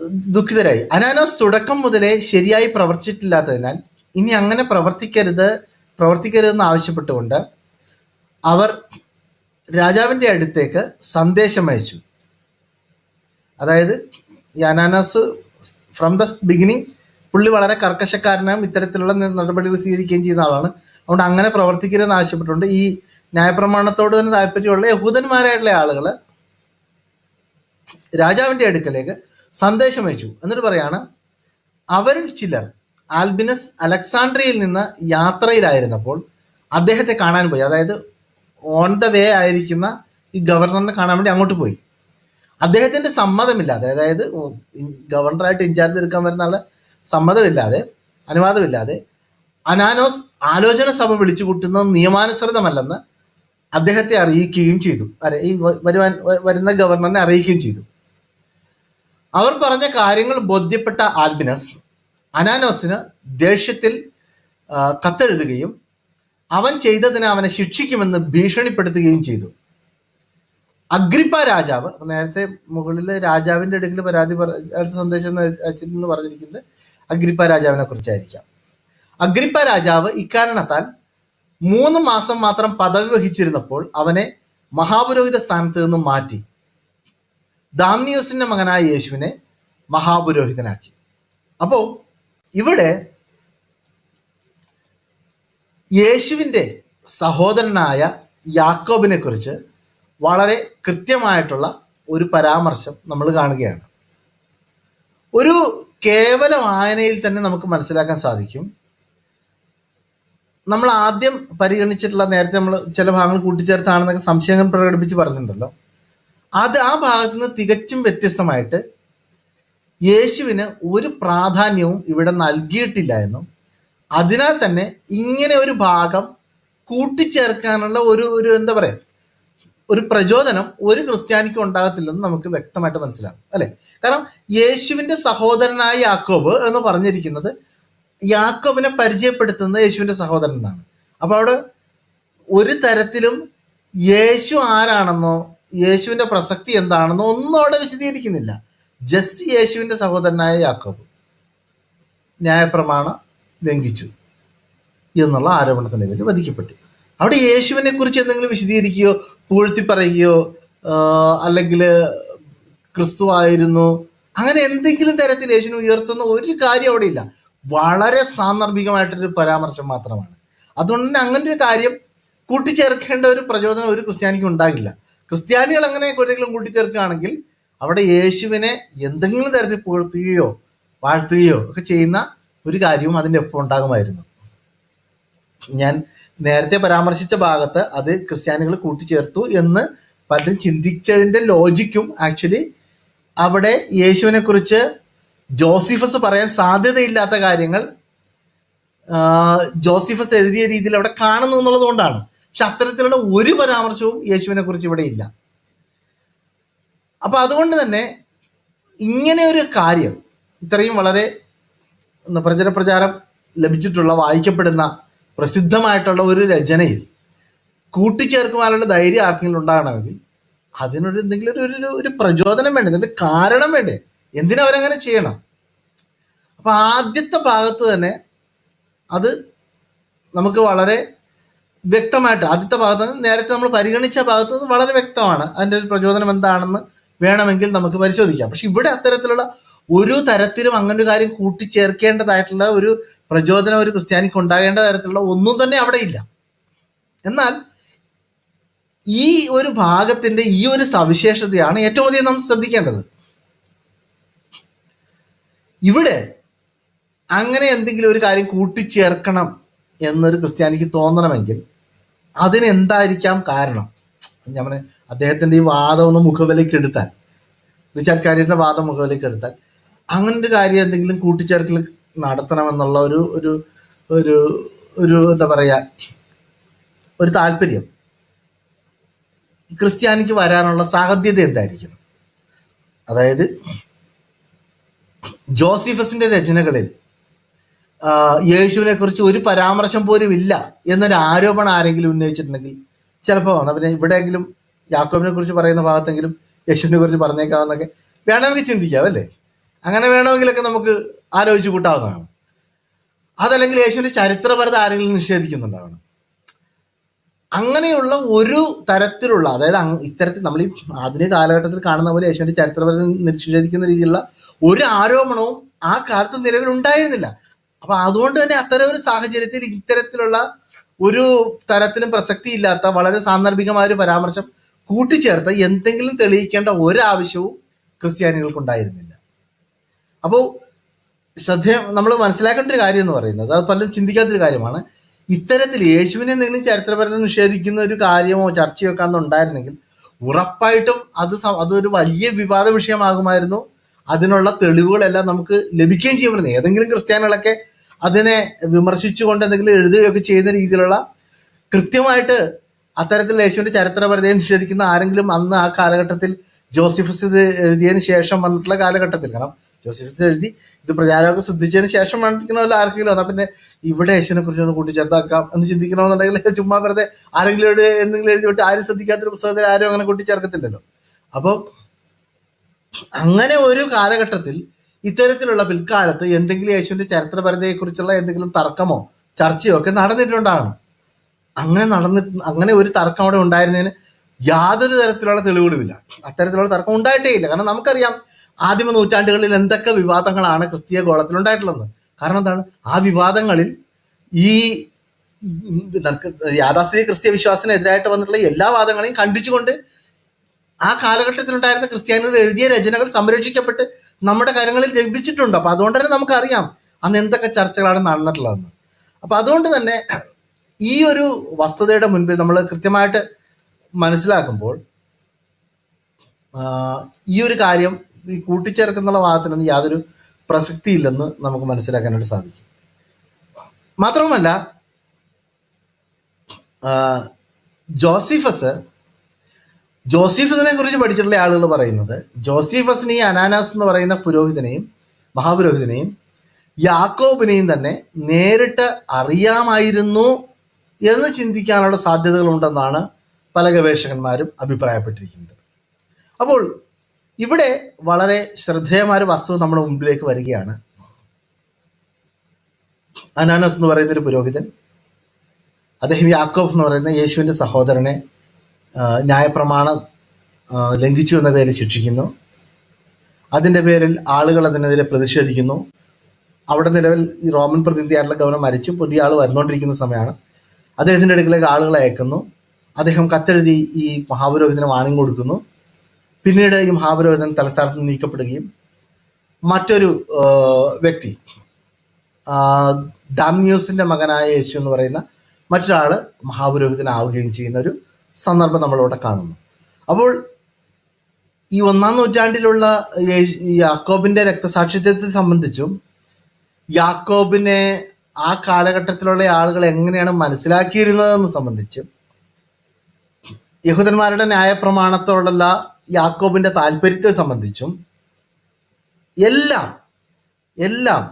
ദുഃഖിതരായി. അനാനോസ് തുടക്കം മുതലേ ശരിയായി പ്രവർത്തിച്ചിട്ടില്ലാത്തതിനാൽ ഇനി അങ്ങനെ പ്രവർത്തിക്കരുത് പ്രവർത്തിക്കരുതെന്ന് ആവശ്യപ്പെട്ടുകൊണ്ട് അവർ രാജാവിന്റെ അടുത്തേക്ക് സന്ദേശം അയച്ചു. അതായത് ഈ അനാനാസ് ഫ്രം ദ ബിഗിനിങ് പുള്ളി വളരെ കർക്കശക്കാരനും ഇത്തരത്തിലുള്ള നടപടികൾ സ്വീകരിക്കുകയും ചെയ്യുന്ന ആളാണ്. അതുകൊണ്ട് അങ്ങനെ പ്രവർത്തിക്കരുതെന്ന് ആവശ്യപ്പെട്ടുകൊണ്ട് ഈ ന്യായപ്രമാണത്തോട് തന്നെ താല്പര്യമുള്ള യഹൂദന്മാരായിട്ടുള്ള ആളുകൾ രാജാവിന്റെ അടുക്കലേക്ക് സന്ദേശം അയച്ചു. എന്നിട്ട് പറയാണ് അവരിൽ ചിലർ ആൽബിനസ് അലക്സാണ്ട്രിയയിൽ നിന്ന് യാത്രയിലായിരുന്നപ്പോൾ അദ്ദേഹത്തെ കാണാൻ പോയി. അതായത് ഓൺ ദ വേ ആയിരിക്കുന്ന ഈ ഗവർണറിനെ കാണാൻ വേണ്ടി അങ്ങോട്ട് പോയി. അദ്ദേഹത്തിന്റെ സമ്മതമില്ലാതെ അതായത് ഗവർണറായിട്ട് ഇൻചാർജ് എടുക്കാൻ വരുന്ന ആളെ സമ്മതമില്ലാതെ അനുവാദമില്ലാതെ അനാനോസ് ആലോചന സഭ വിളിച്ചു കൂട്ടുന്നത് നിയമാനുസൃതമല്ലെന്ന് അദ്ദേഹത്തെ അറിയിക്കുകയും ചെയ്തു. ഈ വരുവാൻ വരുന്ന ഗവർണറിനെ അറിയിക്കുകയും ചെയ്തു. അവർ പറഞ്ഞ കാര്യങ്ങൾ ബോധ്യപ്പെട്ട ആൽബിനസ് അനാനോസിന് ദേഷ്യത്തിൽ കത്തെഴുതുകയും അവൻ ചെയ്തതിന് അവനെ ശിക്ഷിക്കുമെന്ന് ഭീഷണിപ്പെടുത്തുകയും ചെയ്തു. അഗ്രിപ്പ രാജാവ് നേരത്തെ മുകളിലെ രാജാവിന്റെ അടുക്കൽ പരാതി അടുത്ത സന്ദേശം എന്ന് പറഞ്ഞിരിക്കുന്നത് അഗ്രിപ്പ രാജാവിനെ കുറിച്ചായിരിക്കാം. അഗ്രിപ്പ രാജാവ് ഇക്കാരണത്താൽ മൂന്ന് മാസം മാത്രം പദവി വഹിച്ചിരുന്നപ്പോൾ അവനെ മഹാപുരോഹിത സ്ഥാനത്ത് നിന്നും മാറ്റി. ദാമ്നിയോസിന്റെ മകനായ യേശുവിനെ മഹാപുരോഹിതനാക്കി. അപ്പോ ഇവിടെ യേശുവിന്റെ സഹോദരനായ യാക്കോബിനെ കുറിച്ച് വളരെ കൃത്യമായിട്ടുള്ള ഒരു പരാമർശം നമ്മൾ കാണുകയാണ്. ഒരു കേവല വായനയിൽ തന്നെ നമുക്ക് മനസ്സിലാക്കാൻ സാധിക്കും. നമ്മൾ ആദ്യം പരിഗണിച്ചിട്ടുള്ള നേരത്തെ നമ്മൾ ചില ഭാഗങ്ങൾ കൂട്ടിച്ചേർത്താണെന്നൊക്കെ സംശയങ്ങൾ പ്രകടിപ്പിച്ച് പറഞ്ഞിട്ടുണ്ടല്ലോ. അത് ആ ഭാഗത്ത് നിന്ന് തികച്ചും വ്യത്യസ്തമായിട്ട് യേശുവിന് ഒരു പ്രാധാന്യവും ഇവിടെ നൽകിയിട്ടില്ല എന്നും അതിനാൽ തന്നെ ഇങ്ങനെ ഒരു ഭാഗം കൂട്ടിച്ചേർക്കാനുള്ള ഒരു ഒരു എന്താ പറയാ ഒരു പ്രചോദനം ഒരു ക്രിസ്ത്യാനിക്കും ഉണ്ടാകത്തില്ലെന്ന് നമുക്ക് വ്യക്തമായിട്ട് മനസ്സിലാകും അല്ലെ? കാരണം യേശുവിന്റെ സഹോദരനായ യാക്കോബ് എന്ന് പറഞ്ഞിരിക്കുന്നത് യാക്കോബിനെ പരിചയപ്പെടുത്തുന്നത് യേശുവിന്റെ സഹോദരൻ എന്നാണ്. അപ്പൊ അവിടെ ഒരു തരത്തിലും യേശു ആരാണെന്നോ യേശുവിന്റെ പ്രസക്തി എന്താണെന്നോ ഒന്നും അവിടെ വിശദീകരിക്കുന്നില്ല. ജസ്റ്റ് യേശുവിന്റെ സഹോദരനായ യാക്കോബ് ന്യായപ്രമാണം ലംഘിച്ചു എന്നുള്ള ആരോപണത്തിന്റെ പേരിൽ വധിക്കപ്പെട്ടു. അവിടെ യേശുവിനെ കുറിച്ച് എന്തെങ്കിലും വിശദീകരിക്കുകയോ പൂഴ്ത്തി പറയുകയോ അല്ലെങ്കിൽ ക്രിസ്തു ആയിരുന്നു അങ്ങനെ എന്തെങ്കിലും തരത്തിൽ യേശുവിനെ ഉയർത്തുന്ന ഒരു കാര്യം അവിടെ ഇല്ല. വളരെ സാന്ദർഭികമായിട്ടൊരു പരാമർശം മാത്രമാണ്. അതുകൊണ്ട് തന്നെ അങ്ങനെ ഒരു കാര്യം കൂട്ടിച്ചേർക്കേണ്ട ഒരു പ്രചോദനം ഒരു ക്രിസ്ത്യാനിക്ക് ഉണ്ടാകില്ല. ക്രിസ്ത്യാനികൾ അങ്ങനെ എന്തെങ്കിലും കൂട്ടിച്ചേർക്കുകയാണെങ്കിൽ അവിടെ യേശുവിനെ എന്തെങ്കിലും തരത്തിൽ പുകഴ്ത്തുകയോ വാഴ്ത്തുകയോ ഒക്കെ ചെയ്യുന്ന ഒരു കാര്യവും അതിന്റെ ഒപ്പം ഉണ്ടാകുമായിരുന്നു. ഞാൻ നേരത്തെ പരാമർശിച്ച ഭാഗത്ത് അത് ക്രിസ്ത്യാനികൾ കൂട്ടിച്ചേർത്തു എന്ന് പലരും ചിന്തിച്ചതിന്റെ ലോജിക്കും ആക്ച്വലി അവിടെ യേശുവിനെ കുറിച്ച് ജോസിഫസ് പറയാൻ സാധ്യതയില്ലാത്ത കാര്യങ്ങൾ ജോസിഫസ് എഴുതിയ രീതിയിൽ അവിടെ കാണുന്നു എന്നുള്ളത് കൊണ്ടാണ്. പക്ഷെ അത്തരത്തിലുള്ള ഒരു പരാമർശവും യേശുവിനെ കുറിച്ച് ഇവിടെ ഇല്ല. അപ്പൊ അതുകൊണ്ട് തന്നെ ഇങ്ങനെ ഒരു കാര്യം ഇത്രയും വളരെ പ്രചര പ്രചാരം ലഭിച്ചിട്ടുള്ള വായിക്കപ്പെടുന്ന പ്രസിദ്ധമായിട്ടുള്ള ഒരു രചനയിൽ കൂട്ടിച്ചേർക്കുവാനുള്ള ധൈര്യം ആർക്കെങ്കിലും ഉണ്ടാകണമെങ്കിൽ അതിനൊരു എന്തെങ്കിലും ഒരു ഒരു പ്രചോദനം വേണ്ടേ? കാരണം വേണ്ടേ? എന്തിനാ അവരങ്ങനെ ചെയ്യണം? അപ്പൊ ആദ്യത്തെ ഭാഗത്ത് തന്നെ അത് നമുക്ക് വളരെ വ്യക്തമായിട്ട് ആദ്യത്തെ ഭാഗത്ത് നേരത്തെ നമ്മൾ പരിഗണിച്ച ഭാഗത്ത് വളരെ വ്യക്തമാണ്. അതിന്റെ ഒരു പ്രചോദനം എന്താണെന്ന് വേണമെങ്കിൽ നമുക്ക് പരിശോധിക്കാം. പക്ഷെ ഇവിടെ അത്തരത്തിലുള്ള ഒരു തരത്തിലും അങ്ങനെ ഒരു കാര്യം കൂട്ടിച്ചേർക്കേണ്ടതായിട്ടുള്ള ഒരു പ്രചോദനം ഒരു ക്രിസ്ത്യാനിക്ക് ഉണ്ടാകേണ്ട തരത്തിലുള്ള ഒന്നും തന്നെ അവിടെ ഇല്ല. എന്നാൽ ഈ ഒരു ഭാഗത്തിന്റെ ഈ ഒരു സവിശേഷതയാണ് ഏറ്റവും അധികം നാം ശ്രദ്ധിക്കേണ്ടത്. ഇവിടെ അങ്ങനെ എന്തെങ്കിലും ഒരു കാര്യം കൂട്ടിച്ചേർക്കണം എന്നൊരു ക്രിസ്ത്യാനിക്ക് തോന്നണമെങ്കിൽ അതിനെന്തായിരിക്കാം കാരണം? ഞാൻ അദ്ദേഹത്തിന്റെ ഈ വാദം ഒന്ന് മുഖവിലേക്ക് എടുത്താൽ റിച്ചാർഡ് കാരിയുടെ വാദം മുഖവിലേക്ക് എടുത്താൽ അങ്ങനെ ഒരു കാര്യം എന്തെങ്കിലും കൂട്ടിച്ചേർക്കൽ നടത്തണമെന്നുള്ള ഒരു ഒരു ഒരു ഒരു എന്താ പറയുക ഒരു താല്പര്യം ക്രിസ്ത്യാനിക്ക് വരാനുള്ള സാധ്യത എന്തായിരിക്കണം? അതായത് ജോസിഫസിന്റെ രചനകളിൽ യേശുവിനെ കുറിച്ച് ഒരു പരാമർശം പോലും ഇല്ല എന്നൊരു ആരോപണം ആരെങ്കിലും ഉന്നയിച്ചിട്ടുണ്ടെങ്കിൽ ചിലപ്പോൾ പിന്നെ ഇവിടെയെങ്കിലും യാക്കോബിനെ കുറിച്ച് പറയുന്ന ഭാഗത്തെങ്കിലും യേശുവിനെ കുറിച്ച് പറഞ്ഞേക്കാവുന്നൊക്കെ വേണമെങ്കിൽ ചിന്തിക്കാം അല്ലേ? അങ്ങനെ വേണമെങ്കിലൊക്കെ നമുക്ക് ആലോചിച്ച് കൂട്ടാവുന്നതാണ്. അതല്ലെങ്കിൽ യേശുവിന്റെ ചരിത്രപരത ആരെങ്കിലും നിഷേധിക്കുന്നുണ്ടാവണം. അങ്ങനെയുള്ള ഒരു തരത്തിലുള്ള അതായത് ഇത്തരത്തിൽ നമ്മൾ ഈ ആധുനിക കാലഘട്ടത്തിൽ കാണുന്ന പോലെ യേശുവിന്റെ ചരിത്രപരത നിഷേധിക്കുന്ന രീതിയിലുള്ള ഒരു ആരോപണവും ആ കാലത്ത് നിലവിൽ ഉണ്ടായിരുന്നില്ല. അപ്പൊ അതുകൊണ്ട് തന്നെ അത്തരം ഒരു സാഹചര്യത്തിൽ ഇത്തരത്തിലുള്ള ഒരു തരത്തിലും പ്രസക്തി ഇല്ലാത്ത വളരെ സാന്ദർഭികമായ ഒരു പരാമർശം കൂട്ടിച്ചേർത്ത് എന്തെങ്കിലും തെളിയിക്കേണ്ട ഒരാവശ്യവും ക്രിസ്ത്യാനികൾക്ക് ഉണ്ടായിരുന്നില്ല അപ്പോൾ ശ്രദ്ധ നമ്മൾ മനസ്സിലാക്കേണ്ട ഒരു കാര്യം എന്ന് പറയുന്നത് അത് പലരും ചിന്തിക്കാത്തൊരു കാര്യമാണ്. ഇത്തരത്തിൽ യേശുവിനെ എന്തെങ്കിലും ചരിത്രപരത നിഷേധിക്കുന്ന ഒരു കാര്യമോ ചർച്ചയോ ഒക്കെ അന്ന് ഉറപ്പായിട്ടും അത് അതൊരു വലിയ വിവാദ വിഷയമാകുമായിരുന്നു. അതിനുള്ള തെളിവുകളെല്ലാം നമുക്ക് ലഭിക്കുകയും ചെയ്യുമായിരുന്നു ഏതെങ്കിലും ക്രിസ്ത്യാനികളൊക്കെ അതിനെ വിമർശിച്ചുകൊണ്ട് എന്തെങ്കിലും എഴുതുകയൊക്കെ ചെയ്യുന്ന രീതിയിലുള്ള കൃത്യമായിട്ട് അത്തരത്തിൽ യേശുവിന്റെ ചരിത്രപരതയെ നിഷേധിക്കുന്ന ആരെങ്കിലും അന്ന് ആ കാലഘട്ടത്തിൽ ജോസിഫസ് ഇത് എഴുതിയതിന് ശേഷം വന്നിട്ടുള്ള കാലഘട്ടത്തിൽ. കാരണം ജോസിഫസ് എഴുതി ഇത് പ്രചാരമൊക്കെ ശ്രദ്ധിച്ചതിന് ശേഷം വന്നിരിക്കണമല്ലോ ആർക്കെങ്കിലും എന്നാ പിന്നെ ഇവിടെ യേശുവിനെ കുറിച്ച് ഒന്ന് കൂട്ടിച്ചേർത്താക്കാം എന്ന് ചിന്തിക്കണമെന്നുണ്ടെങ്കിൽ ചുമ്മാ വെറുതെ ആരെങ്കിലും എന്തെങ്കിലും എഴുതി വിട്ട് ആരും ശ്രദ്ധിക്കാത്തൊരു പുസ്തകത്തിൽ ആരും അങ്ങനെ കൂട്ടിച്ചേർക്കത്തില്ലല്ലോ. അപ്പോൾ അങ്ങനെ ഒരു കാലഘട്ടത്തിൽ ഇത്തരത്തിലുള്ള പിൽക്കാലത്ത് എന്തെങ്കിലും യേശുവിന്റെ ചരിത്രപരതയെക്കുറിച്ചുള്ള എന്തെങ്കിലും തർക്കമോ ചർച്ചയോ ഒക്കെ നടന്നിട്ടുണ്ടാകണം. അങ്ങനെ നടന്നിട്ട് അങ്ങനെ ഒരു തർക്കം അവിടെ ഉണ്ടായിരുന്നതിന് യാതൊരു തരത്തിലുള്ള തെളിവുകളുമില്ല. അത്തരത്തിലുള്ള തർക്കം ഉണ്ടായിട്ടേ ഇല്ല കാരണം നമുക്കറിയാം ആദിമ നൂറ്റാണ്ടുകളിൽ എന്തൊക്കെ വിവാദങ്ങളാണ് ക്രിസ്തീയ ഗോളത്തിൽ ഉണ്ടായിട്ടുള്ളത് കാരണം എന്താണ്? ആ വിവാദങ്ങളിൽ ഈ യാഥാസ്ഥിതിക ക്രിസ്തീയ വിശ്വാസത്തിനെതിരായിട്ട് വന്നിട്ടുള്ള എല്ലാ വാദങ്ങളെയും ಖಂಡಿച്ചുകൊണ്ട് ആ കാലഘട്ടത്തിലുണ്ടായിരുന്ന ക്രിസ്ത്യാനികൾ എഴുതിയ രചനകൾ സംരക്ഷിക്കപ്പെട്ട് നമ്മുടെ കാര്യങ്ങളിൽ ലഭിച്ചിട്ടുണ്ട്. അപ്പൊ അതുകൊണ്ട് തന്നെ നമുക്കറിയാം അന്ന് എന്തൊക്കെ ചർച്ചകളാണ് നടന്നിട്ടുള്ളതെന്ന്. അപ്പൊ അതുകൊണ്ട് തന്നെ ഈ ഒരു വസ്തുതയുടെ മുൻപിൽ നമ്മൾ കൃത്യമായിട്ട് മനസ്സിലാക്കുമ്പോൾ ഈ ഒരു കാര്യം ഈ കൂട്ടിച്ചേർക്കുന്നുള്ള വാദത്തിനൊന്നും യാതൊരു പ്രസക്തിയില്ലെന്ന് നമുക്ക് മനസ്സിലാക്കാനായിട്ട് സാധിക്കും. മാത്രവുമല്ല ജോസിഫസ് ജോസിഫസിനെ കുറിച്ച് പഠിച്ചിട്ടുള്ള ആളുകൾ പറയുന്നത് ജോസീഫസിനെ ഈ അനാനാസ് എന്ന് പറയുന്ന പുരോഹിതനെയും മഹാപുരോഹിതനെയും യാക്കോബിനെയും തന്നെ നേരിട്ട് അറിയാമായിരുന്നു എന്ന് ചിന്തിക്കാനുള്ള സാധ്യതകളുണ്ടെന്നാണ് പല ഗവേഷകന്മാരും അഭിപ്രായപ്പെട്ടിരിക്കുന്നത്. അപ്പോൾ ഇവിടെ വളരെ ശ്രദ്ധേയമായ വസ്തു നമ്മുടെ മുമ്പിലേക്ക് വരികയാണ്. അനാനസ് എന്ന് പറയുന്ന ഒരു പുരോഹിതൻ അദ്ദേഹം യാക്കോബ് എന്ന് പറയുന്ന യേശുവിന്റെ സഹോദരനെ ന്യായപ്രമാണം ലംഘിച്ചു എന്ന പേരിൽ ശിക്ഷിക്കുന്നു. അതിന്റെ പേരിൽ ആളുകൾ അതിനെതിരെ പ്രതിഷേധിക്കുന്നു. അവിടെ നിലവിൽ ഈ റോമൻ പ്രതിനിധിയായിട്ടുള്ള ഗവർണർ മരിച്ചു. പുതിയ ആൾ വന്നുകൊണ്ടിരിക്കുന്ന സമയമാണ്. അദ്ദേഹത്തിന്റെ അടുക്കിലേക്ക് ആളുകളെ അയക്കുന്നു. അദ്ദേഹം കത്തെഴുതി ഈ മഹാപുരോഹിതന് വാണിംഗ് കൊടുക്കുന്നു. പിന്നീട് ഈ മഹാപുരോഹിതൻ തലസ്ഥാനത്ത് നിന്ന് നീക്കപ്പെടുകയും മറ്റൊരു വ്യക്തി ആ, ദാമ്യൂസിന്റെ മകനായ യേശു എന്ന് പറയുന്ന മറ്റൊരാൾ മഹാപുരോഹിതനാവുകയും ചെയ്യുന്ന ഒരു സന്ദർഭം നമ്മളിവിടെ കാണുന്നു. അപ്പോൾ ഈ ഒന്നാം നൂറ്റാണ്ടിലുള്ള യാക്കോബിന്റെ രക്തസാക്ഷിത്വത്തെ സംബന്ധിച്ചും യാക്കോബിനെ ആ കാലഘട്ടത്തിലുള്ള ആളുകൾ എങ്ങനെയാണ് മനസ്സിലാക്കിയിരുന്നതെന്ന് സംബന്ധിച്ചും യഹൂദന്മാരുടെ ന്യായപ്രമാണത്തോടുള്ള യാക്കോബിന്റെ താല്പര്യത്തെ സംബന്ധിച്ചും എല്ലാം എല്ലാം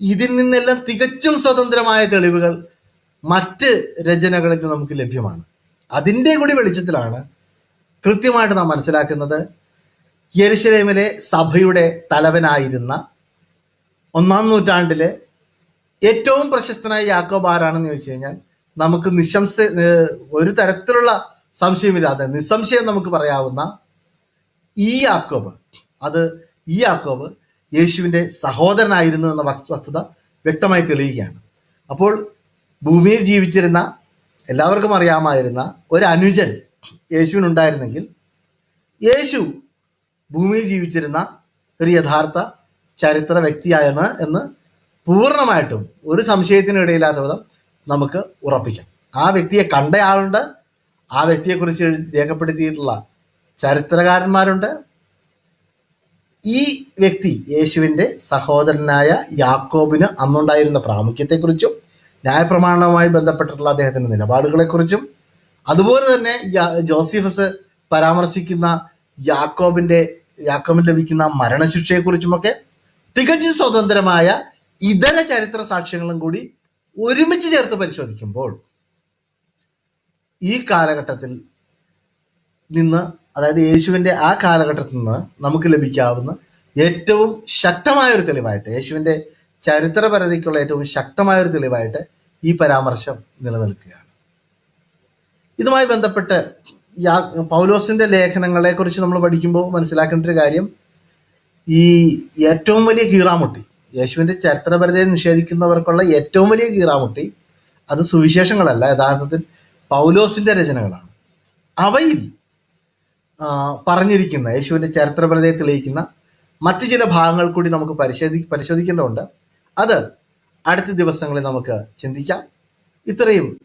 ഇതിൽ നിന്നെല്ലാം തികച്ചും സ്വതന്ത്രമായ തെളിവുകൾ മറ്റ് രചനകളിൽ നമുക്ക് ലഭ്യമാണ്. അതിന്റെ കൂടി വെളിച്ചത്തിലാണ് കൃത്യമായിട്ട് നാം മനസ്സിലാക്കുന്നത് യെരുശലേമിലെ സഭയുടെ തലവനായിരുന്ന ഒന്നാം നൂറ്റാണ്ടിലെ ഏറ്റവും പ്രശസ്തനായ യാക്കോബ് ആരാണെന്ന് ചോദിച്ചു കഴിഞ്ഞാൽ നമുക്ക് നിശംസ ഒരു തരത്തിലുള്ള സംശയമില്ലാതെ നിസ്സംശയം നമുക്ക് പറയാവുന്ന ഈ യാക്കോബ് അത് ഈ യാക്കോബ് യേശുവിന്റെ സഹോദരനായിരുന്നു എന്ന വസ്തുത വ്യക്തമായി തെളിയുകയാണ്. അപ്പോൾ ഭൂമിയിൽ ജീവിച്ചിരുന്ന എല്ലാവർക്കും അറിയാമായിരുന്ന ഒരു അനുജൻ യേശുവിനുണ്ടായിരുന്നെങ്കിൽ യേശു ഭൂമിയിൽ ജീവിച്ചിരുന്ന ഒരു യഥാർത്ഥ ചരിത്ര വ്യക്തിയായിരുന്നു എന്ന് പൂർണമായിട്ടും ഒരു സംശയത്തിനും ഇടയില്ലാത്ത വിധം നമുക്ക് ഉറപ്പിക്കാം. ആ വ്യക്തിയെ കണ്ടയാളുണ്ട് ആ വ്യക്തിയെക്കുറിച്ച് രേഖപ്പെടുത്തിയിട്ടുള്ള ചരിത്രകാരന്മാരുണ്ട്. ഈ വ്യക്തി യേശുവിന്റെ സഹോദരനായ യാക്കോബിന് അന്നുണ്ടായിരുന്ന പ്രാമുഖ്യത്തെക്കുറിച്ചും ന്യായപ്രമാണവുമായി ബന്ധപ്പെട്ടിട്ടുള്ള അദ്ദേഹത്തിന്റെ നിലപാടുകളെക്കുറിച്ചും അതുപോലെ തന്നെ ജോസിഫസ് ജോസഫസ് പരാമർശിക്കുന്ന യാക്കോബിന്റെ യാക്കോബിന് ലഭിക്കുന്ന മരണശിക്ഷയെക്കുറിച്ചുമൊക്കെ തികച്ചും സ്വതന്ത്രമായ ഇതര ചരിത്ര സാക്ഷ്യങ്ങളും കൂടി ഒരുമിച്ച് ചേർത്ത് പരിശോധിക്കുമ്പോൾ ഈ കാലഘട്ടത്തിൽ നിന്ന് അതായത് യേശുവിന്റെ ആ കാലഘട്ടത്തിൽ നിന്ന് നമുക്ക് ലഭിക്കാവുന്ന ഏറ്റവും ശക്തമായ ഒരു തെളിവായിട്ട് യേശുവിന്റെ ചരിത്രപരതയ്ക്കുള്ള ഏറ്റവും ശക്തമായ ഒരു തെളിവായിട്ട് ഈ പരാമർശം നിലനിൽക്കുകയാണ്. ഇതുമായി ബന്ധപ്പെട്ട് പൗലോസിന്റെ ലേഖനങ്ങളെ കുറിച്ച് നമ്മൾ പഠിക്കുമ്പോൾ മനസ്സിലാക്കേണ്ട ഒരു കാര്യം ഈ ഏറ്റവും വലിയ കീറാമുട്ടി യേശുവിന്റെ ചരിത്രപരതയെ നിഷേധിക്കുന്നവർക്കുള്ള ഏറ്റവും വലിയ കീറാമുട്ടി അത് സുവിശേഷങ്ങളല്ല യഥാർത്ഥത്തിൽ പൗലോസിന്റെ രചനകളാണ്. അവയിൽ പറഞ്ഞിരിക്കുന്ന യേശുവിന്റെ ചരിത്രപരതയെ തെളിയിക്കുന്ന മറ്റു ചില ഭാഗങ്ങൾ കൂടി നമുക്ക് പരിശോധി പരിശോധിക്കേണ്ടതുണ്ട്. അത് അടുത്ത ദിവസങ്ങളിൽ നമുക്ക് ചിന്തിക്കാം. ഇത്രയും